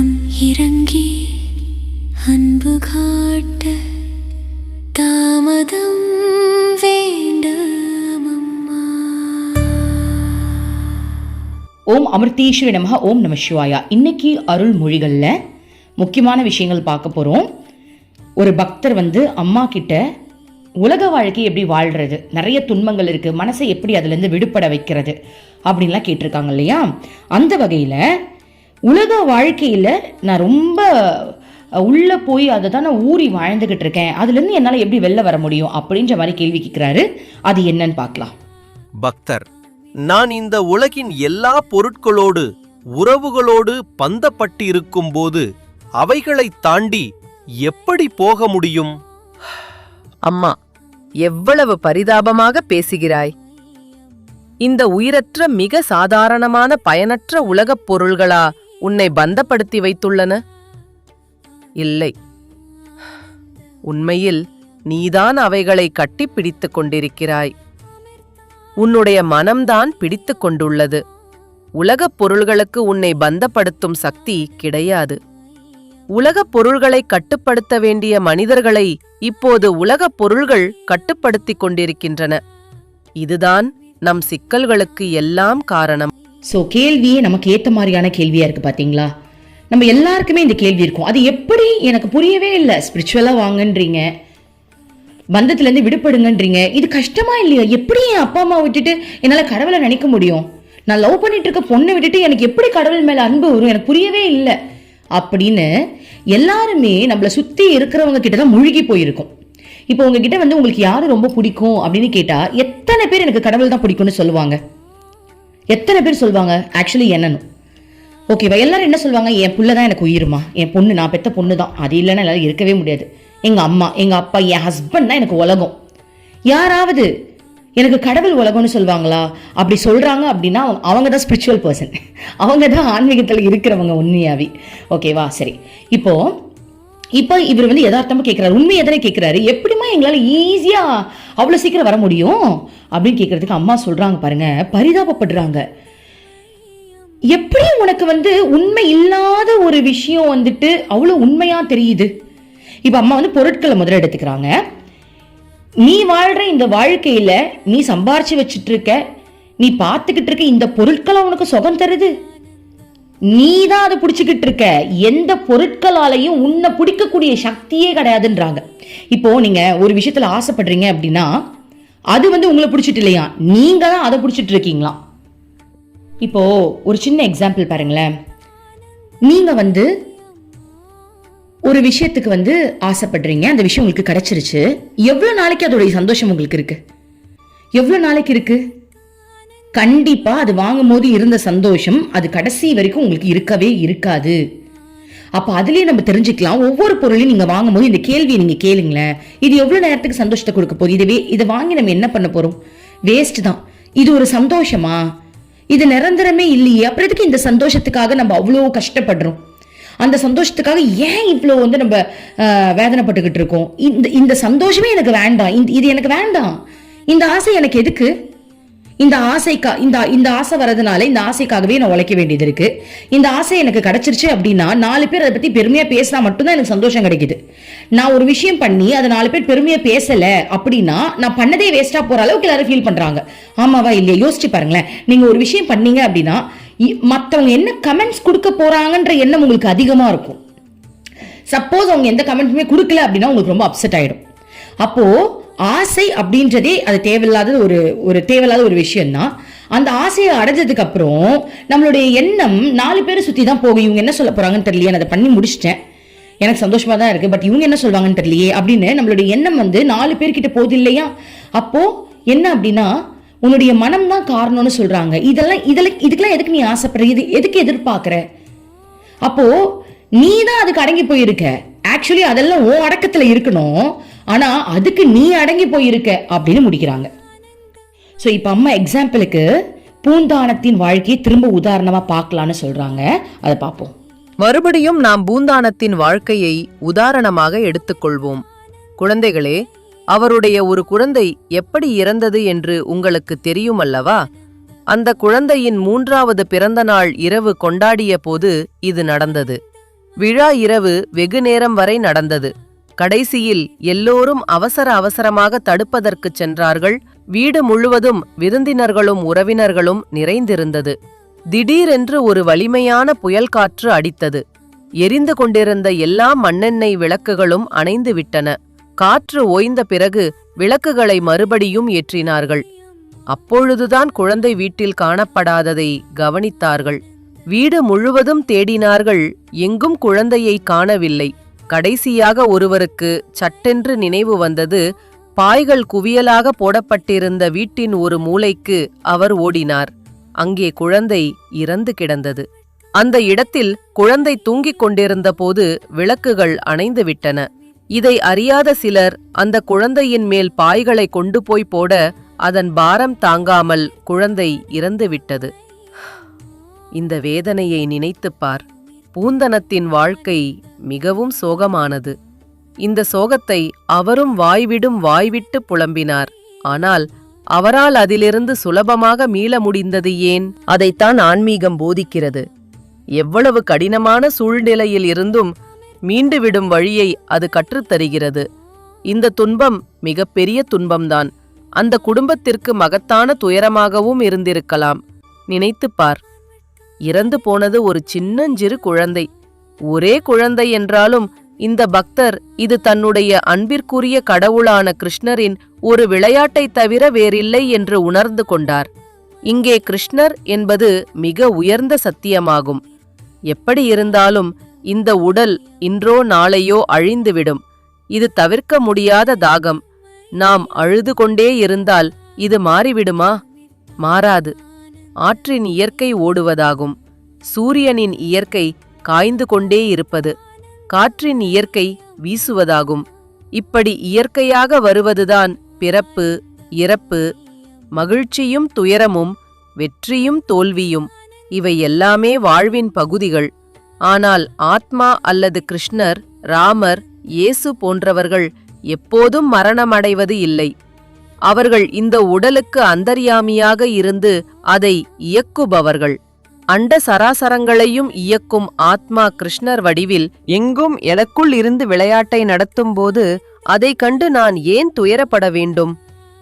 களம் இறங்கி அன்பு காட்ட தாமதம் ஓம் அமிர்தீஸ்வரி நமக ஓம் நம சிவாயா. இன்னைக்கு அருள்மொழிகளில் முக்கியமான விஷயங்கள் பார்க்க போகிறோம் ஒரு பக்தர் வந்து அம்மா கிட்ட உலக வாழ்க்கை எப்படி வாழ்கிறது நிறைய துன்பங்கள் இருக்குது மனசை எப்படி அதுலேருந்து விடுபட வைக்கிறது அப்படின்லாம் கேட்டிருக்காங்க இல்லையா? அந்த வகையில் உலக வாழ்க்கையில நான் ரொம்ப உள்ள போய் அதை தான் நான் ஊறி வாழ்ந்துகிட்டு இருக்கேன். அதுல இருந்து என்னால எப்படி வெளில வர முடியும் அப்படின்ற மாதிரி கேள்வி கேட்கிறாரு அது என்னன்னு பார்க்கலாம். பக்தர் நான் இந்த உலகின் எல்லா பொருட்களோடு உறவுகளோடு பந்தப்பட்டிருக்கும் போது அவைகளைத் தாண்டி எப்படி போக முடியும்? அம்மா எவ்வளவு பரிதாபமாக பேசுகிறாய். இந்த உயிரற்ற மிக சாதாரணமான பயனற்ற உலகப் பொருள்களா? உன்னை பந்தப்படுத்தி வைத்துள்ளன? இல்லை. உண்மையில் நீதான் அவைகளை கட்டிப் பிடித்துக் கொண்டிருக்கிறாய். உன்னுடைய மனம்தான் பிடித்துக் கொண்டுள்ளது. உலகப் பொருள்களுக்கு உன்னை பந்தப்படுத்தும் சக்தி கிடையாது. உலகப் பொருள்களை கட்டுப்படுத்த வேண்டிய மனிதர்களை இப்போது உலகப் பொருள்கள் கட்டுப்படுத்திக் கொண்டிருக்கின்றன. இதுதான் நம் சிக்கல்களுக்கு எல்லாம் காரணம். ஸோ கேள்வியே நமக்கு ஏற்ற மாதிரியான கேள்வியாக இருக்குது பார்த்தீங்களா நம்ம எல்லாருக்குமே இந்த கேள்வி இருக்கும். அது எப்படி? எனக்கு புரியவே இல்லை. ஸ்பிரிச்சுவலாக வாங்கன்றீங்க. பந்தத்துலேருந்து விடுபடுங்கன்றீங்க. இது கஷ்டமா இல்லையா? எப்படி என் அப்பா அம்மா விட்டுட்டு என்னால் கடவுளை நினைக்க முடியும்? நான் லவ் பண்ணிட்டு இருக்க பொண்ணை விட்டுட்டு எனக்கு எப்படி கடவுள் மேலே அன்பு வரும்? எனக்கு புரியவே இல்லை. அப்படின்னு எல்லாருமே நம்மளை சுற்றி இருக்கிறவங்க கிட்ட தான் முழுகி போயிருக்கும். இப்போ உங்ககிட்ட வந்து உங்களுக்கு யாரு ரொம்ப பிடிக்கும் அப்படின்னு கேட்டால் எத்தனை பேர் எனக்கு கடவுள் தான் பிடிக்கும்னு சொல்லுவாங்க? எத்தனை பேர் சொல்லுவாங்க ஆக்சுவலி என்னன்னு. ஓகேவா எல்லாரும் என்ன சொல்லுவாங்க என் புள்ள தான் எனக்கு உயிருமா? என் பொண்ணு நான் பெற்ற பொண்ணு தான். அது இல்லைன்னா என்னால் இருக்கவே முடியாது. எங்கள் அம்மா எங்கள் அப்பா என் ஹஸ்பண்ட் தான் எனக்கு உலகம். யாராவது எனக்கு கடவுள் உலகம்னு சொல்லுவாங்களா அப்படி சொல்கிறாங்க அப்படின்னா அவங்க- அவங்க தான் ஸ்பிரிச்சுவல் பர்சன் அவங்க தான் ஆன்மீகத்தில் இருக்கிறவங்க உண்மையாவே. ஓகேவா சரி. இப்போ இப்போ இவர் வந்து யதார்த்தமாக கேட்குறாரு உண்மை தானே கேட்குறாரு எப்படிமா எங்களால் ஈஸியாக அவ்வளோ சீக்கிரம் வர முடியும்? அப்படின்னு கேட்குறதுக்கு அம்மா சொல்கிறாங்க பாருங்க. பரிதாபப்படுறாங்க. எப்படி உனக்கு வந்து உண்மை இல்லாத ஒரு விஷயம் வந்துட்டு அவ்வளோ உண்மையாக தெரியுது? இப்போ அம்மா வந்து பொருட்களை முதல்ல எடுத்துக்கிறாங்க. நீ வாழ்கிற இந்த வாழ்க்கையில் நீ சம்பாரிச்சு வச்சுட்டு இருக்க நீ பார்த்துக்கிட்டு இருக்க இந்த பொருட்களை உனக்கு சுகம் தருது. நீ தான் அதை பிடிச்சிக்கிட்டு இருக்க. எந்த பொருட்களாலையும் உன்னை பிடிக்கக்கூடிய சக்தியே கிடையாதுன்றாங்க. இப்போ நீங்க ஒரு விஷயத்துல ஆசைப்படுறீங்க அப்படின்னா அது வந்து உங்களை பிடிச்சிட்டு இல்லையா? நீங்க தான் அதை பிடிச்சிட்டு இருக்கீங்களா? இப்போ ஒரு சின்ன எக்ஸாம்பிள் பாருங்களேன். நீங்க வந்து ஒரு விஷயத்துக்கு வந்து ஆசைப்படுறீங்க. அந்த விஷயம் உங்களுக்கு கிடைச்சிருச்சு. எவ்வளோ நாளைக்கு அதோடைய சந்தோஷம் உங்களுக்கு இருக்கு? எவ்வளோ நாளைக்கு இருக்குது கண்டிப்பா அது வாங்கும் போது இருந்த சந்தோஷம் அது கடைசி வரைக்கும் உங்களுக்கு இருக்கவே இருக்காது. அப்ப அதுலயே நம்ம தெரிஞ்சுக்கலாம். ஒவ்வொரு பொருளையும் நீங்க வாங்கும் போது இந்த கேள்வியை நீங்க கேளுங்களேன். இது எவ்வளவு நேரத்துக்கு சந்தோஷத்தை கொடுக்க போகுது? இதுவே இதை வாங்கி நம்ம என்ன பண்ண போறோம்? வேஸ்ட் தான். இது ஒரு சந்தோஷமா? இது நிரந்தரமே இல்லையே. அப்புறம் எதுக்கு இந்த சந்தோஷத்துக்காக நம்ம அவ்வளோ கஷ்டப்படுறோம்? அந்த சந்தோஷத்துக்காக ஏன் இவ்வளோ வந்து நம்ம வேதனைப்பட்டுக்கிட்டு இருக்கோம்? இந்த இந்த சந்தோஷமே எனக்கு வேண்டாம். இந்த இது எனக்கு வேண்டாம். இந்த ஆசை எனக்கு எதுக்கு? இந்த ஆசைக்கா இந்த இந்த ஆசை வரதுனால இந்த ஆசைக்காகவே நான் உழைக்க வேண்டியது இருக்கு. இந்த ஆசை எனக்கு கிடைச்சிருச்சு அப்படின்னா நாலு பேர் அதை பத்தி பெருமையா பேசினா மட்டும்தான் எனக்கு சந்தோஷம் கிடைக்குது. நான் ஒரு விஷயம் பண்ணி அதை நாலு பேர் பெருமையா பேசல அப்படின்னா நான் பண்ணதே வேஸ்டா போற அளவுக்கு எல்லாரும் ஃபீல் பண்றாங்க. ஆமாவா இல்லையா? யோசிச்சு பாருங்களேன். நீங்க ஒரு விஷயம் பண்ணீங்க அப்படின்னா இ- மத்தவங்க என்ன கமெண்ட்ஸ் கொடுக்க போறாங்கன்ற எண்ணம் உங்களுக்கு அதிகமா இருக்கும். சப்போஸ் அவங்க எந்த கமெண்ட்டுமே கொடுக்கல அப்படின்னா உங்களுக்கு ரொம்ப அப்செட் ஆயிடும். அப்போ ஆசை அப்படின்றதே அது தேவையில்லாத ஒரு ஒரு தேவையில்லாத ஒரு விஷயம் தான் அந்த ஆசையை அடைஞ்சதுக்கு அப்புறம் நம்மளுடைய எண்ணம் நாலு பேரை சுற்றி தான் போகும். இவங்க என்ன சொல்ல போகிறாங்கன்னு தெரியலையே அதை பண்ணி முடிச்சிட்டேன். எனக்கு சந்தோஷமா தான் இருக்கு. பட் இவங்க என்ன சொல்லுவாங்கன்னு தெரியலையே அப்படின்னு நம்மளுடைய எண்ணம் வந்து நாலு பேர்கிட்ட போகுது இல்லையா? அப்போ என்ன அப்படின்னா உன்னுடைய மனம் தான் காரணம்னு சொல்றாங்க. இதெல்லாம் இதில் இதுக்கெல்லாம் எதுக்கு நீ ஆசைப்படுற? இது எதுக்கு எதிர்பார்க்குற? அப்போ நீ தான் அதுக்கு அடங்கி போயிருக்க. ஆக்சுவலி அதெல்லாம் ஓ அடக்கத்தில் இருக்கணும். ஆனா அதுக்கு நீ அடங்கி போயிருக்க அப்படின்னு முடிக்கிறாங்க. ஸோ இப்போ அம்மா எக்ஸாம்பிளுக்கு பூந்தானத்தின் வாழ்க்கையை திரும்ப உதாரணமா பார்க்கலான்னு சொல்றாங்க. அதை பார்ப்போம். மறுபடியும் நாம் பூந்தானத்தின் வாழ்க்கையை உதாரணமாக எடுத்துக்கொள்வோம். குழந்தைகளே அவருடைய ஒரு குழந்தை எப்படி இறந்தது என்று உங்களுக்கு தெரியும் அல்லவா? அந்த குழந்தையின் மூன்றாவது பிறந்த நாள் இரவு கொண்டாடிய போது இது நடந்தது. விழா இரவு வெகு நேரம் வரை நடந்தது. கடைசியில் எல்லோரும் அவசர அவசரமாக தடுப்பதற்குச் சென்றார்கள். வீடு முழுவதும் விருந்தினர்களும் உறவினர்களும் நிறைந்திருந்தது. திடீரென்று ஒரு வலிமையான புயல் காற்று அடித்தது. எரிந்து கொண்டிருந்த எல்லா மண்ணெண்ணெய் விளக்குகளும் அணைந்துவிட்டன காற்று ஓய்ந்த பிறகு விளக்குகளை மறுபடியும் ஏற்றினார்கள். அப்பொழுதுதான் குழந்தை வீட்டில் காணப்படாததை கவனித்தார்கள். வீடு முழுவதும் தேடினார்கள். எங்கும் குழந்தையை காணவில்லை. கடைசியாக ஒருவருக்கு சட்டென்று நினைவு வந்தது. பாய்கள் குவியலாக போடப்பட்டிருந்த வீட்டின் ஒரு மூலைக்கு அவர் ஓடினார். அங்கே குழந்தை இறந்து கிடந்தது. அந்த இடத்தில் குழந்தை தூங்கிக் கொண்டிருந்த போது விளக்குகள் அணைந்துவிட்டன இதை அறியாத சிலர் அந்த குழந்தையின் மேல் பாய்களை கொண்டு போய் போட அதன் பாரம் தாங்காமல் குழந்தை இறந்துவிட்டது இந்த வேதனையை நினைத்துப் பார். பூந்தனத்தின் வாழ்க்கை மிகவும் சோகமானது. இந்த சோகத்தை அவரும் வாய்விடும் வாய்விட்டு புலம்பினார். ஆனால் அவரால் அதிலிருந்து சுலபமாக மீள முடிந்தது ஏன்? அதைத்தான் ஆன்மீகம் போதிக்கிறது. எவ்வளவு கடினமான சூழ்நிலையில் இருந்தும் மீண்டுவிடும் வழியை அது கற்றுத்தருகிறது. இந்த துன்பம் மிகப்பெரிய துன்பம்தான். அந்த குடும்பத்திற்கு மகத்தான துயரமாகவும் இருந்திருக்கலாம். நினைத்துப் பார். இறந்து போனது ஒரு சின்னஞ்சிறு குழந்தை. ஒரே குழந்தை என்றாலும் இந்த பக்தர் இது தன்னுடைய அன்பிற்குரிய கடவுளான கிருஷ்ணரின் ஒரு விளையாட்டைத் தவிர வேறில்லை என்று உணர்ந்து கொண்டார். இங்கே கிருஷ்ணர் என்பது மிக உயர்ந்த சத்தியமாகும். எப்படி இருந்தாலும் இந்த உடல் இன்றோ நாளையோ அழிந்துவிடும். இது தவிர்க்க முடியாத தாகம். நாம் அழுது கொண்டே இருந்தால் இது மாறிவிடுமா? மாறாது. ஆற்றின் இயற்கை ஓடுவதாகும். சூரியனின் இயற்கை காய்ந்து கொண்டே இருப்பது காற்றின் இயற்கை வீசுவதாகும். இப்படி இயற்கையாக வருவதுதான் பிறப்பு இறப்பு மகிழ்ச்சியும் துயரமும் வெற்றியும் தோல்வியும். இவை எல்லாமே வாழ்வின் பகுதிகள். ஆனால் ஆத்மா அல்லது கிருஷ்ணர் ராமர் இயேசு போன்றவர்கள் எப்போதும் மரணமடைவது இல்லை. அவர்கள் இந்த உடலுக்கு அந்தர்யாமியாக இருந்து அதை இயக்குபவர்கள். அண்ட சராசரங்களையும் இயக்கும் ஆத்மா கிருஷ்ணர் வடிவில் எங்கும் எனக்குள் இருந்து விளையாட்டை நடத்தும்போது அதை கண்டு நான் ஏன் துயரப்பட வேண்டும்?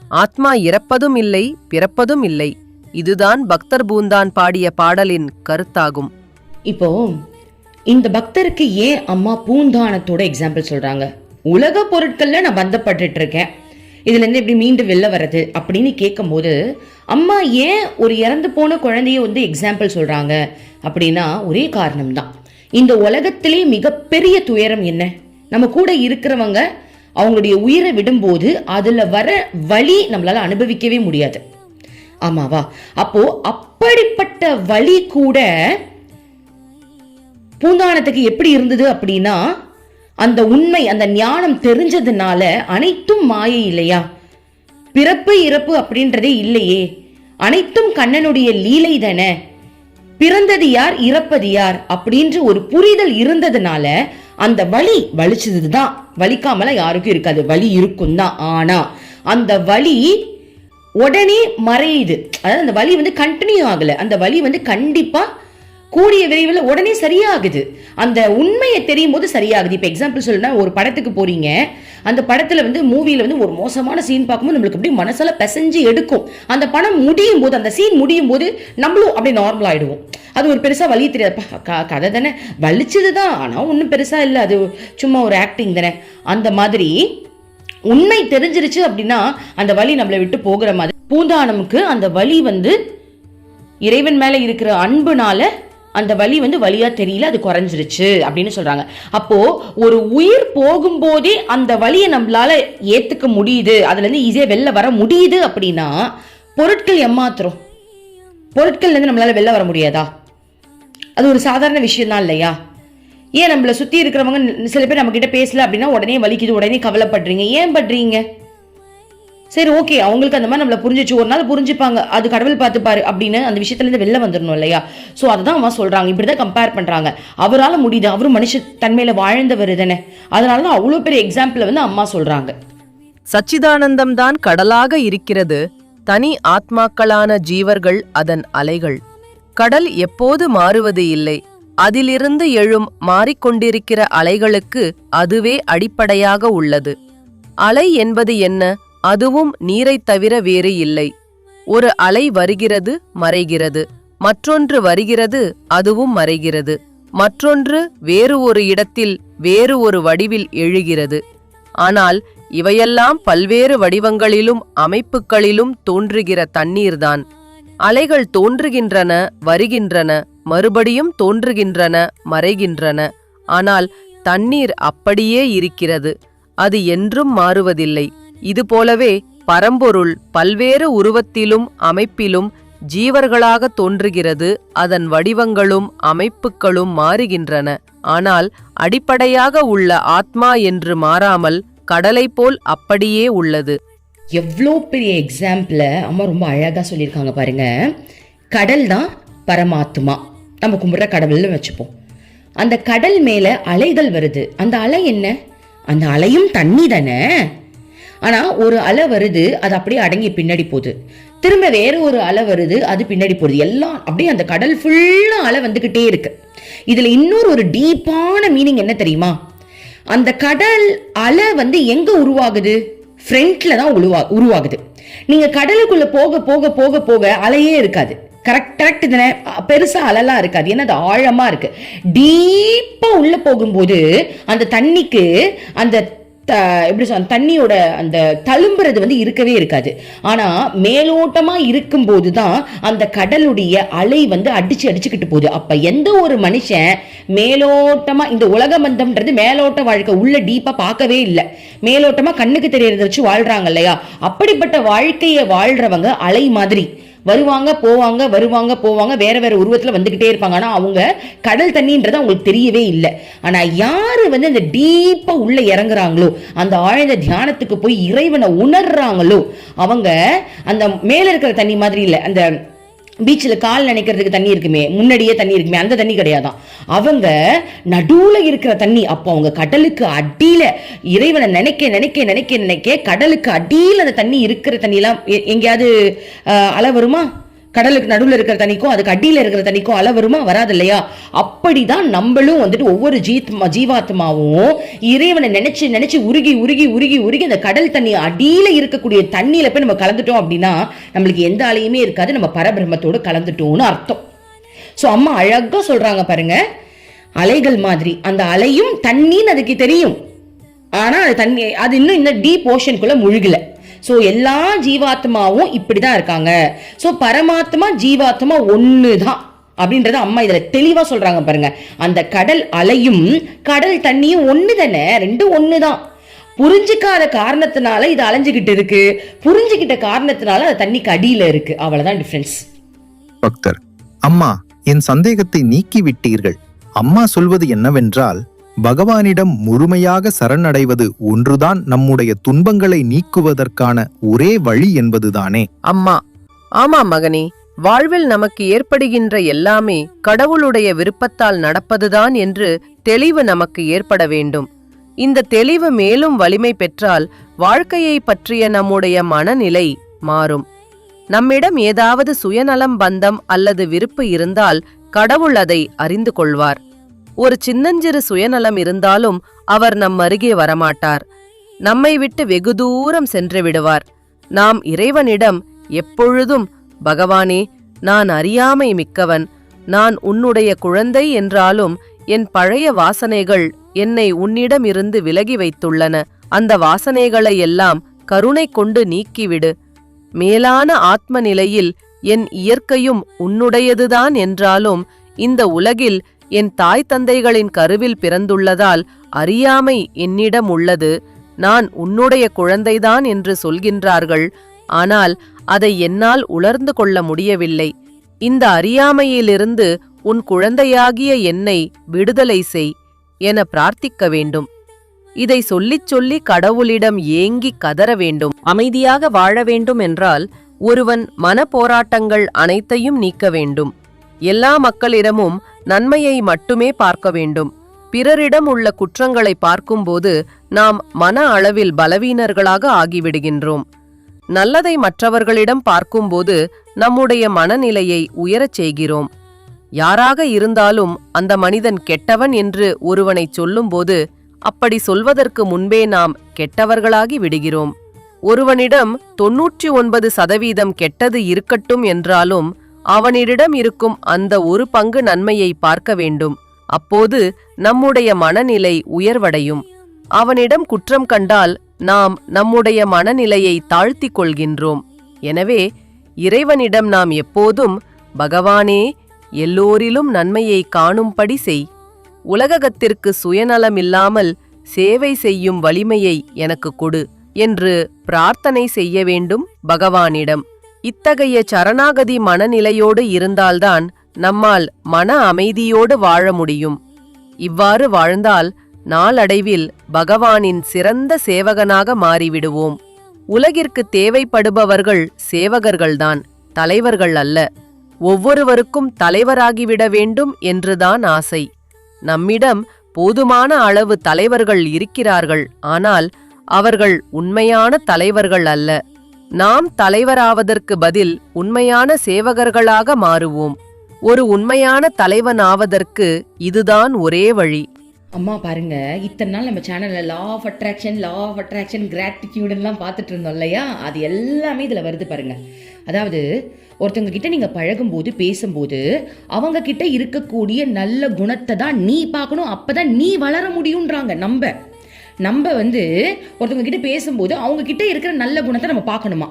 ஆத்மா இறப்பதும் இல்லை பிறப்பதும் இல்லை. இதுதான் பக்தர் பூந்தான் பாடிய பாடலின் கருத்தாகும். இப்போ இந்த பக்தருக்கு ஏன் அம்மா பூந்தானத்தோட எக்ஸாம்பிள் சொல்றாங்க? உலக பொருட்கள்ல நான் பந்தப்பட்டு இருக்கேன். இதுலேருந்து எப்படி மீண்டு வெளில வர்றது அப்படின்னு கேட்கும்போது அம்மா ஏன் ஒரு இறந்து போன குழந்தைய வந்து எக்ஸாம்பிள் சொல்கிறாங்க அப்படின்னா ஒரே காரணம் தான் இந்த உலகத்திலே மிகப்பெரிய துயரம் என்ன? நம்ம கூட இருக்கிறவங்க அவங்களுடைய உயிரை விடும்போது அதில் வர வழி நம்மளால் அனுபவிக்கவே முடியாது. ஆமாவா? அப்போ அப்படிப்பட்ட வழி கூட பூந்தானத்துக்கு எப்படி இருந்தது அப்படின்னா அந்த உண்மை அந்த ஞானம் தெரிஞ்சதுனால அனைத்தும் மாயை இல்லையா? பிறப்பு இறப்பு அப்படின்றதே இல்லையே. அனைத்தும் கண்ணனுடைய லீலை தானே. பிறந்தது யார் இறப்பது யார் அப்படின்ற ஒரு புரிதல் இருந்ததுனால அந்த வழி வலிச்சது தான் வலிக்காமல யாருக்கும் இருக்காது. வலி இருக்கும் தான். ஆனா அந்த வலி உடனே மறையுது. அதாவது அந்த வலி வந்து கண்டினியூ ஆகல. அந்த வலி வந்து கண்டிப்பா கூடிய விரைவில் உடனே சரியாகுது. அந்த உண்மையை தெரியும் போது சரியாகுது. இப்போ எக்ஸாம்பிள் சொல்லுனா ஒரு படத்துக்கு போறீங்க. அந்த படத்துல வந்து மூவியில் வந்து ஒரு மோசமான சீன் பார்க்கும்போது நம்மளுக்கு அப்படியே மனசால பிசைஞ்சு எடுக்கும். அந்த படம் முடியும் போது அந்த சீன் முடியும் போது நம்மளும் அப்படியே நார்மல் ஆயிடுவோம். அது ஒரு பெருசாக வலி தெரியாது. கதை தானே? வலிச்சது தான். ஆனால் ஒன்றும் பெருசாக இல்லை. அது சும்மா ஒரு ஆக்டிங் தானே? அந்த மாதிரி உண்மை தெரிஞ்சிருச்சு அப்படின்னா அந்த வலி நம்மளை விட்டு போகிற மாதிரி. பூந்தானமுக்கு அந்த வலி வந்து இறைவன் மேலே இருக்கிற அன்புனால அந்த வலி வந்து வலியா தெரியல அது குறைஞ்சிருச்சு அப்படின்னு சொல்றாங்க. அப்போ ஒரு உயிர் போகும்போதே அந்த வலியை நம்மளால ஏத்துக்க முடியுது. அதுல இருந்து வெளில வர முடியுது அப்படின்னா பொருட்கள் ஏமாத்துறோம். பொருட்கள்லேருந்து இருந்து நம்மளால வெளில வர முடியாதா? அது ஒரு சாதாரண விஷயம் தான் இல்லையா? ஏன் நம்மளை சுற்றி இருக்கிறவங்க சில பேர் நம்மக்கிட்ட பேசல அப்படின்னா உடனே வலிக்குது உடனே கவலைப்படுறீங்க. ஏன் படுறீங்க சரி ஓகே அவங்களுக்கு அந்த மாதிரி நம்மளை புரிஞ்சிச்சு. ஒரு நாள் புரிஞ்சுப்பாங்க. அது கடவுள் பார்த்துப்பாரு அப்படின்னு அந்த விஷயத்துலேருந்து வெளில வந்துடணும் இல்லையா? ஸோ அதுதான் அம்மா இப்படி தான் கம்பேர் பண்ணுறாங்க அவரால் முடியுது. அவரும் மனுஷ தன்மையில் வாழ்ந்தவர் தானே. அதனால தான் அவ்வளோ பெரிய எக்ஸாம்பிள் வந்து அம்மா சொல்கிறாங்க சச்சிதானந்தம் தான் கடலாக இருக்கிறது. தனி ஆத்மாக்களான ஜீவர்கள் அதன் அலைகள். கடல் எப்போது மாறுவது இல்லை. அதிலிருந்து எழும் மாறிக்கொண்டிருக்கிற அலைகளுக்கு அதுவே அடிப்படையாக உள்ளது. அலை என்பது என்ன? அதுவும் நீரைத் தவிர வேறு இல்லை. ஒரு அலை வருகிறது மறைகிறது. மற்றொன்று வருகிறது அதுவும் மறைகிறது. மற்றொன்று வேறு ஒரு இடத்தில் வேறு ஒரு வடிவில் எழுகிறது. ஆனால் இவையெல்லாம் பல்வேறு வடிவங்களிலும் அமைப்புகளிலும் தோன்றுகிற தண்ணீர்தான். அலைகள் தோன்றுகின்றன வருகின்றன மறுபடியும் தோன்றுகின்றன மறைகின்றன. ஆனால் தண்ணீர் அப்படியே இருக்கிறது. அது என்றும் மாறுவதில்லை. இதுபோலவே பரம்பொருள் பல்வேறு உருவத்திலும் அமைப்பிலும் ஜீவர்களாக தோன்றுகிறது அதன் வடிவங்களும் அமைப்புகளும் மாறுகின்றன. ஆனால் அடிப்படையாக உள்ள ஆத்மா என்று மாறாமல் கடலைப் போல் அப்படியே உள்ளது. எவ்வளோ பெரிய எக்ஸாம்பிள அம்மா ரொம்ப அழகாக சொல்லியிருக்காங்க பாருங்க. கடல் தான் பரமாத்மா. நம்ம கும்பிட்ற கடவுள்னு வச்சுப்போம். அந்த கடல் மேலே அலைகள் வருது. அந்த அலை என்ன? அந்த அலையும் தண்ணி தானே? ஆனால் ஒரு அலை வருது அது அப்படியே அடங்கி பின்னாடி போகுது. திரும்ப வேற ஒரு அலை வருது அது பின்னாடி போகுது. எல்லாம் அப்படியே அந்த கடல் ஃபுல்லாக அலை வந்துக்கிட்டே இருக்கு. இதில் இன்னொரு ஒரு டீப்பான மீனிங் என்ன தெரியுமா? அந்த கடல் அலை வந்து எங்கே உருவாகுது? ஃப்ரண்ட்ல தான் உருவா உருவாகுது. நீங்கள் கடலுக்குள்ளே போக போக போக போக அலையே இருக்காது. கரெக்ட் கரெக்ட் தானே? பெருசாக பெருசா அலைலாம் இருக்காது. ஏன்னா அது ஆழமாக இருக்குது டீப்பாக உள்ளே போகும்போது அந்த தண்ணிக்கு அந்த த- எப்படி சொல்ல தண்ணியோட அந்த தழும்புறது வந்து இருக்கவே இருக்காது. ஆனால் மேலோட்டமாக இருக்கும்போது தான் அந்த கடலுடைய அலை வந்து அடிச்சு அடிச்சுக்கிட்டு போகுது. அப்போ எந்த ஒரு மனுஷன் மேலோட்டமாக இந்த உலக மந்தம்ன்றது மேலோட்ட வாழ்க்கை உள்ள டீப்பாக பார்க்கவே இல்லை. மேலோட்டமாக கண்ணுக்கு தெரியறத வச்சு வாழ்கிறாங்க இல்லையா? அப்படிப்பட்ட வாழ்க்கையை வாழ்கிறவங்க அலை மாதிரி. வருவாங்க போவாங்க வருவாங்க போவாங்க வேற வேற உருவத்தில் வந்துக்கிட்டே இருப்பாங்க. ஆனால் அவங்க கடல் தண்ணின்றது அவங்களுக்கு தெரியவே இல்லை. ஆனால் யாரு வந்து அந்த டீப்பா உள்ள இறங்குறாங்களோ அந்த ஆழ்ந்த தியானத்துக்கு போய் இறைவனை உணர்றாங்களோ அவங்க அந்த மேலே இருக்கிற தண்ணி மாதிரி இல்லை அந்த பீச்சில் கால் நினைக்கிறதுக்கு தண்ணி இருக்குமே முன்னாடியே தண்ணி இருக்குமே அந்த தண்ணி கிடையாதான் அவங்க நடுவுல இருக்கிற தண்ணி அப்போ அவங்க கடலுக்கு அடியில இறைவனை நினைக்க நினைக்க நினைக்க நினைக்க கடலுக்கு அடியில அந்த தண்ணி இருக்கிற தண்ணியெல்லாம் எங்கேயாவது அஹ், வருமா? கடலுக்கு நடுவில் இருக்கிற தண்ணிக்கும் அதுக்கு அடியில் இருக்கிற தண்ணிக்கும் அலை வருமா வராது இல்லையா அப்படிதான் நம்மளும் வந்துட்டு ஒவ்வொரு ஜீத்மா ஜீவாத்மாவும் இறைவனை நினைச்சு நினைச்சு உருகி உருகி உருகி உருகி அந்த கடல் தண்ணி அடியில் இருக்கக்கூடிய தண்ணியில போய் நம்ம கலந்துட்டோம் அப்படின்னா நம்மளுக்கு எந்த அலையுமே இருக்காது. நம்ம பரபிரம்மத்தோடு கலந்துட்டோம்னு அர்த்தம். ஸோ அம்மா அழகாக சொல்றாங்க பாருங்க. அலைகள் மாதிரி. அந்த அலையும் தண்ணின்னு அதுக்கு தெரியும். ஆனால் அது தண்ணி அது இன்னும் இந்த டீப் ஓஷனுக்குள்ளே முழுகலை. ஸோ எல்லா ஜீவாத்மாவும் இப்படிதான் இருக்காங்க. ஸோ பரமாத்மா ஜீவாத்மா ஒன்று தான் அப்படின்றத அம்மா இதில் தெளிவா சொல்றாங்க பாருங்க. அந்த கடல் அலையும் கடல் தண்ணியும் ஒன்று தானே ரெண்டும் ஒன்று தான் புரிஞ்சுக்காத காரணத்தினால இது அலைஞ்சுக்கிட்டு இருக்கு. புரிஞ்சுக்கிட்ட காரணத்தினால அது தண்ணிக்கு அடியில இருக்கு. அவ்வளவுதான் டிஃபரன்ஸ் பக்தர் அம்மா என் சந்தேகத்தை நீக்கி விட்டீர்கள் அம்மா சொல்வது என்னவென்றால் பகவானிடம் முழுமையாக சரணடைவது ஒன்றுதான் நம்முடைய துன்பங்களை நீக்குவதற்கான ஒரே வழி என்பதுதானே? அம்மா ஆமா மகனே வாழ்வில் நமக்கு ஏற்படுகின்ற எல்லாமே கடவுளுடைய விருப்பத்தால் நடப்பதுதான் என்று தெளிவு நமக்கு ஏற்பட வேண்டும். இந்த தெளிவு மேலும் வலிமை பெற்றால் வாழ்க்கையை பற்றிய நம்முடைய மனநிலை மாறும். நம்மிடம் ஏதாவது சுயநலம் பந்தம் அல்லது விருப்பு இருந்தால் கடவுள் அதை அறிந்து கொள்வார். ஒரு சின்னஞ்சிறு சுயநலம் இருந்தாலும் அவர் நம் அருகே வரமாட்டார். நம்மை விட்டு வெகு தூரம் சென்று விடுவார். நாம் இறைவனிடம் எப்பொழுதும் பகவானே நான் அறியாமை மிக்கவன். நான் உன்னுடைய குழந்தை என்றாலும் என் பழைய வாசனைகள் என்னை உன்னிடமிருந்து விலகி வைத்துள்ளன. அந்த வாசனைகளை எல்லாம் கருணை கொண்டு நீக்கிவிடு. மேலான ஆத்ம நிலையில் என் இயற்கையும் உன்னுடையதுதான் என்றாலும் இந்த உலகில் என் தாய் தந்தைகளின் கருவில் பிறந்துள்ளதால் அறியாமை என்னிடம் உள்ளது. நான் உன்னுடைய குழந்தைதான் என்று சொல்கின்றார்கள். ஆனால் அதை என்னால் உலர்ந்து கொள்ள முடியவில்லை. இந்த அறியாமையிலிருந்து உன் குழந்தையாகிய என்னை விடுதலை செய் என பிரார்த்திக்க வேண்டும். இதை சொல்லிச் சொல்லி கடவுளிடம் ஏங்கி கதற வேண்டும். அமைதியாக வாழ வேண்டும் என்றால் ஒருவன் மன போராட்டங்கள் அனைத்தையும் நீக்க வேண்டும். எல்லா மக்களிடமும் நன்மையை மட்டுமே பார்க்க வேண்டும். பிறரிடம் உள்ள குற்றங்களை பார்க்கும்போது நாம் மன அளவில் பலவீனர்களாக ஆகிவிடுகின்றோம். நல்லதை மற்றவர்களிடம் பார்க்கும்போது நம்முடைய மனநிலையை உயரச் செய்கிறோம். யாராக இருந்தாலும் அந்த மனிதன் கெட்டவன் என்று ஒருவனை சொல்லும்போது அப்படி சொல்வதற்கு முன்பே நாம் கெட்டவர்களாகி விடுகிறோம். ஒருவனிடம் தொன்னூற்றி ஒன்பது சதவீதம் கெட்டது இருக்கட்டும் என்றாலும் அவனிடம் இருக்கும் அந்த ஒரு பங்கு நன்மையை பார்க்க வேண்டும். அப்போது நம்முடைய மனநிலை உயர்வடையும். அவனிடம் குற்றம் கண்டால் நாம் நம்முடைய மனநிலையை தாழ்த்திக் கொள்கின்றோம். எனவே இறைவனிடம் நாம் எப்போதும் பகவானே எல்லோரிலும் நன்மையை காணும்படி செய். உலகத்திற்கு சுயநலமில்லாமல் சேவை செய்யும் வலிமையை எனக்கு கொடு என்று பிரார்த்தனை செய்ய வேண்டும் பகவானிடம். இத்தகைய சரணாகதி மனநிலையோடு இருந்தால்தான் நம்மால் மன அமைதியோடு வாழ முடியும். இவ்வாறு வாழ்ந்தால் நாளடைவில் பகவானின் சிறந்த சேவகனாக மாறிவிடுவோம். உலகிற்கு தேவைப்படுபவர்கள் சேவகர்கள்தான் தலைவர்கள் அல்ல. ஒவ்வொருவருக்கும் தலைவராகிவிட வேண்டும் என்றுதான் ஆசை. நம்மிடம் போதுமான அளவு தலைவர்கள் இருக்கிறார்கள் ஆனால் அவர்கள் உண்மையான தலைவர்கள் அல்ல. நாம் தலைவராவதற்கு பதில் உண்மையான சேவகர்களாக மாறுவோம். ஒரு உண்மையான தலைவனாவதற்கு இதுதான் ஒரே வழி. அம்மா பாருங்க. இத்தனை நாள் நம்ம சேனல்ல law of attraction law of attraction கிராட்டிடியூடுலாம் பார்த்துட்டு இருந்தோம் இல்லையா? அது எல்லாமே இதில் வருது பாருங்க. அதாவது ஒருத்தவங்க கிட்ட நீங்க பழகும்போது பேசும்போது அவங்க கிட்ட இருக்கக்கூடிய நல்ல குணத்தை தான் நீ பார்க்கணும். அப்பதான் நீ வளர முடியுன்றாங்க நம்ம. நம்ம வந்து ஒருத்தவங்க கிட்ட பேசும்போது அவங்க கிட்ட இருக்கிற நல்ல குணத்தை நம்ம பார்க்கணுமா?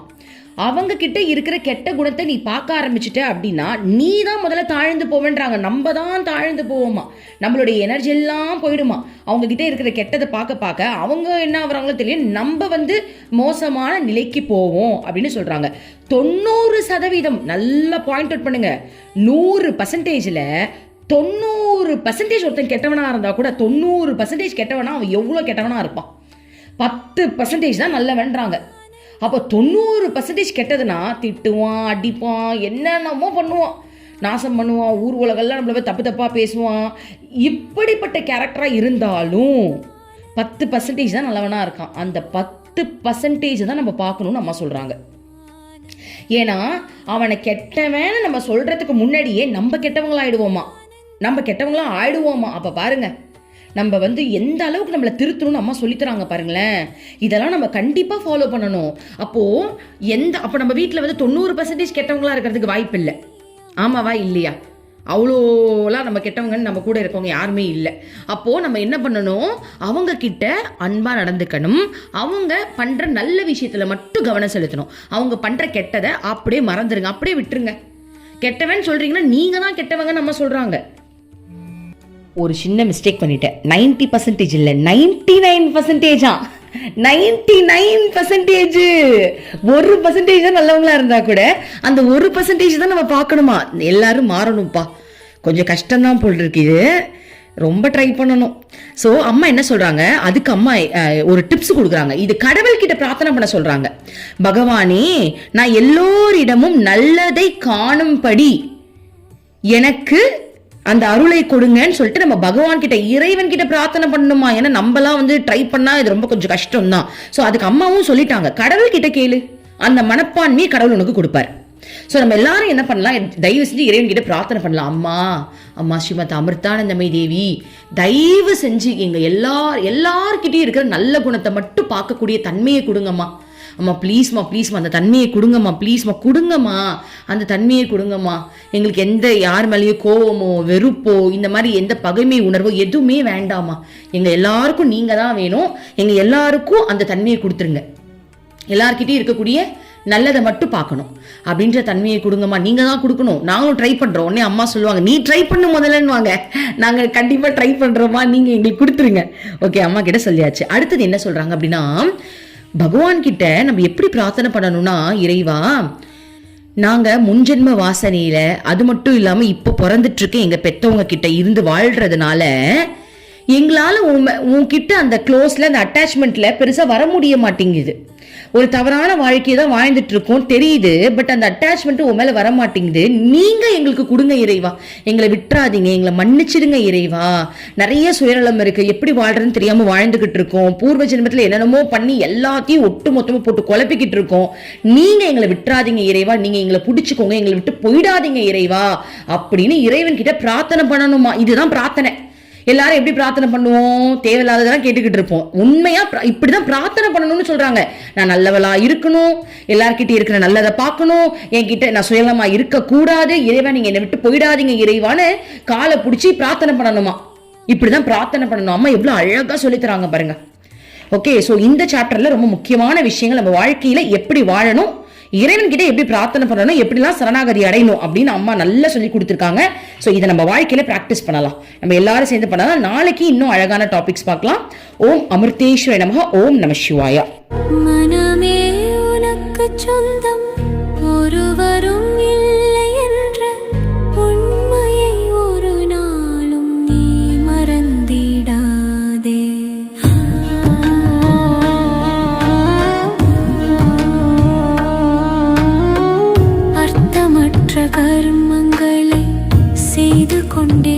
அவங்க கிட்ட இருக்கிற கெட்ட குணத்தை நீ பார்க்க ஆரம்பிச்சிட்ட அப்படின்னா நீ தான் முதல்ல தாழ்ந்து போவேன்றாங்க. நம்ம தான் தாழ்ந்து போவோமா? நம்மளுடைய எனர்ஜி எல்லாம் போயிடுமா? அவங்க கிட்ட இருக்கிற கெட்டதை பார்க்க பார்க்க அவங்க என்ன ஆகுறாங்களோ தெரியும் நம்ம வந்து மோசமான நிலைக்கு போவோம் அப்படின்னு சொல்றாங்க. தொண்ணூறு சதவீதம் நல்லா பாயிண்ட் அவுட் பண்ணுங்க. நூறு பர்சன்டேஜில் தொண்ணூறு பர்சன்டேஜ் ஒருத்தன் கெட்டவனாக இருந்தால் கூட தொண்ணூறு பர்சன்டேஜ் கெட்டவனா அவன் எவ்வளோ கெட்டவனாக இருப்பான். பத்து பர்சன்டேஜ் தான் நல்லவன்றாங்க. அப்போ தொண்ணூறு பர்சன்டேஜ் கெட்டதுன்னா திட்டுவான் அடிப்பான் என்னென்னமோ பண்ணுவான். நாசம் பண்ணுவான் ஊர் உலகெல்லாம் நம்மள போய் தப்பு தப்பாக பேசுவான். இப்படிப்பட்ட கேரக்டராக இருந்தாலும் பத்து பர்சன்டேஜ் தான் நல்லவனாக இருக்கான். அந்த பத்து பர்சன்டேஜ் தான் நம்ம பார்க்கணும்னு அம்மா சொல்கிறாங்க ஏன்னா அவனை கெட்டவன்னு நம்ம சொல்கிறதுக்கு முன்னாடியே நம்ம கெட்டவங்களாயிடுவோமா? நம்ம கெட்டவங்களாம் ஆயிடுவோமா அப்போ பாருங்க. நம்ம வந்து எந்த அளவுக்கு நம்மளை திருத்தணும்னு அம்மா சொல்லித்தராங்க பாருங்களேன். இதெல்லாம் நம்ம கண்டிப்பாக ஃபாலோ பண்ணணும். அப்போது எந்த அப்போ நம்ம வீட்டில் வந்து தொண்ணூறு பர்சன்டேஜ் கெட்டவங்களா இருக்கிறதுக்கு வாய்ப்பு இல்லை. ஆமாவா? இல்லையா? அவ்வளோலாம் நம்ம கெட்டவங்கன்னு நம்ம கூட இருக்கவங்க யாருமே இல்லை. அப்போது நம்ம என்ன பண்ணணும்? அவங்க கிட்ட அன்பாக நடந்துக்கணும். அவங்க பண்ணுற நல்ல விஷயத்தில் மட்டும் கவனம் செலுத்தணும். அவங்க பண்ணுற கெட்டதை அப்படியே மறந்துடுங்க அப்படியே விட்டுருங்க. கெட்டவன் சொல்கிறீங்கன்னா நீங்கள் தான் கெட்டவங்கன்னு நம்ம சொல்கிறாங்க ஒரு சின்ன மிஸ்டேக் பண்ணிட்டேன். நைன்டி பர்சன்டேஜ் இல்லை. நைன்டி நைன் பர்சன்டேஜா நைன்டி நைன் பர்சன்டேஜ் ஒரு பர்சன்டேஜ் தான் நல்லவங்களா இருந்தா கூட அந்த ஒரு பர்சன்டேஜ் தான் நம்ம பார்க்கணுமா? எல்லாரும் மாறணும்ப்பா கொஞ்சம் கஷ்டம்தான் போல் இருக்கு இது. ரொம்ப ட்ரை பண்ணணும். ஸோ அம்மா என்ன சொல்கிறாங்க அதுக்கு அம்மா ஒரு டிப்ஸ் கொடுக்குறாங்க. இது கடவுள்கிட்ட பிரார்த்தனை பண்ண சொல்கிறாங்க பகவானே நான் எல்லோரிடமும் நல்லதை காணும்படி எனக்கு அந்த அருளை கொடுங்கன்னு சொல்லிட்டு நம்ம பகவான் கிட்ட இறைவன் கிட்ட பிரார்த்தனை பண்ணணுமா? ஏன்னா நம்மலாம் வந்து ட்ரை பண்ணா இது ரொம்ப கொஞ்சம் கஷ்டம் தான் ஸோ அதுக்கு அம்மாவும் சொல்லிட்டாங்க. கடவுள் கிட்ட கேளு. அந்த மனப்பான்மையை கடவுள் உனக்கு கொடுப்பாரு. ஸோ நம்ம எல்லாரும் என்ன பண்ணலாம்? தயவு செஞ்சு இறைவன் கிட்ட பிரார்த்தனை பண்ணலாம். அம்மா அம்மா ஸ்ரீமத் அமிர்தானந்தமை தேவி தயவு செஞ்சு எங்க எல்லார் எல்லார்கிட்டையும் இருக்கிற நல்ல குணத்தை மட்டும் பார்க்கக்கூடிய தன்மையை கொடுங்கம்மா. அம்மா ப்ளீஸ்மா ப்ளீஸ்மா அந்த தன்மையை கொடுங்கம்மா ப்ளீஸ்மா கொடுங்கம்மா. அந்த தன்மையை கொடுங்கம்மா. எங்களுக்கு எந்த யார் மேலேயும் கோவமோ வெறுப்போ இந்த மாதிரி எந்த பகைமை உணர்வோ எதுவுமே வேண்டாமா எங்கள் எல்லாருக்கும் நீங்கள் தான் வேணும். எங்கள் எல்லாருக்கும் அந்த தன்மையை கொடுத்துருங்க. எல்லார்கிட்டயும் இருக்கக்கூடிய நல்லதை மட்டும் பார்க்கணும். அப்படின்ற தன்மையை கொடுங்கம்மா. நீங்கள் தான் கொடுக்கணும். நாங்களும் ட்ரை பண்ணுறோம் உடனே அம்மா சொல்லுவாங்க நீ ட்ரை பண்ணு முதல்லன்னு வாங்க நாங்கள் கண்டிப்பாக ட்ரை பண்ணுறோம்மா நீங்கள் எங்களுக்கு கொடுத்துருங்க. ஓகே அம்மா கிட்ட சொல்லியாச்சு. அடுத்தது என்ன சொல்றாங்க அப்படின்னா பகவான் கிட்ட நம்ம எப்படி பிரார்த்தனை பண்ணணும்னா இறைவா நாங்க முன்ஜென்ம வாசனையில அது மட்டும் இல்லாம இப்போ பிறந்துட்டு இருக்க எங்க பெத்தவங்க கிட்ட இருந்து வாழ்றதுனால எங்களால் உன் உன்கிட்ட அந்த க்ளோஸில் அந்த அட்டாச்மெண்ட்ல பெருசாக வர முடிய மாட்டேங்குது. ஒரு தவறான வாழ்க்கையை தான் வாழ்ந்துட்டு இருக்கோம் தெரியுது பட் அந்த அட்டாச்மெண்ட் உன் மேலே வர மாட்டேங்குது. நீங்கள் எங்களுக்கு கொடுங்க இறைவா. எங்களை விட்டுறாதீங்க எங்களை மன்னிச்சிடுங்க இறைவா. நிறைய சுயநலம் இருக்கு. எப்படி வாழ்றதுன்னு தெரியாமல் வாழ்ந்துக்கிட்டு இருக்கோம். பூர்வ ஜென்மத்தில் என்னென்னமோ பண்ணி எல்லாத்தையும் ஒட்டு மொத்தமாக போட்டு குழப்பிக்கிட்டு இருக்கோம். நீங்கள் எங்களை விட்டுறாதீங்க இறைவா. நீங்கள் எங்களை பிடிச்சிக்கோங்க எங்களை விட்டு போயிடாதீங்க இறைவா. அப்படின்னு இறைவன் கிட்ட பிரார்த்தனை பண்ணணுமா? இதுதான் பிரார்த்தனை. எல்லாரும் எப்படி பிரார்த்தனை பண்ணுவோம்? தேவையில்லாததெல்லாம் கேட்டுக்கிட்டு இருப்போம். உண்மையா இப்படிதான் பிரார்த்தனை பண்ணணும்னு சொல்றாங்க. நான் நல்லவளா இருக்கணும். எல்லார்கிட்டயும் இருக்கிற நல்லதை பார்க்கணும். என்கிட்ட நான் சுயநலமா இருக்க கூடாது இறைவா நீங்க என்னை விட்டு போயிடாதீங்க இறைவான்னு காலை பிடிச்சி பிரார்த்தனை பண்ணணுமா? இப்படிதான் பிரார்த்தனை பண்ணணும். அம்மா எவ்வளவு அழகா சொல்லித்தராங்க பாருங்க. ஓகே ஸோ இந்த சாப்டர்ல ரொம்ப முக்கியமான விஷயங்கள் நம்ம வாழ்க்கையில எப்படி வாழணும்? இறைவன் கிட்ட எப்படி பிரார்த்தனை பண்ணணும் எப்படிலாம் சரணாகதி அடையணும் அப்படின்னு அம்மா நல்லா சொல்லி கொடுத்துருக்காங்க. ஸோ இதை நம்ம வாழ்க்கையில பிராக்டிஸ் பண்ணலாம். நம்ம எல்லாரும் சேர்ந்து பண்ணலாம். நாளைக்கு இன்னும் அழகான டாபிக்ஸ் பார்க்கலாம். ஓம் அமிர்தேஸ்வர நமக. ஓம் நம சிவாயா. மனமே உனக்கு சொந்தம். ஒருவரும் இல்லை. செய்து கொண்டே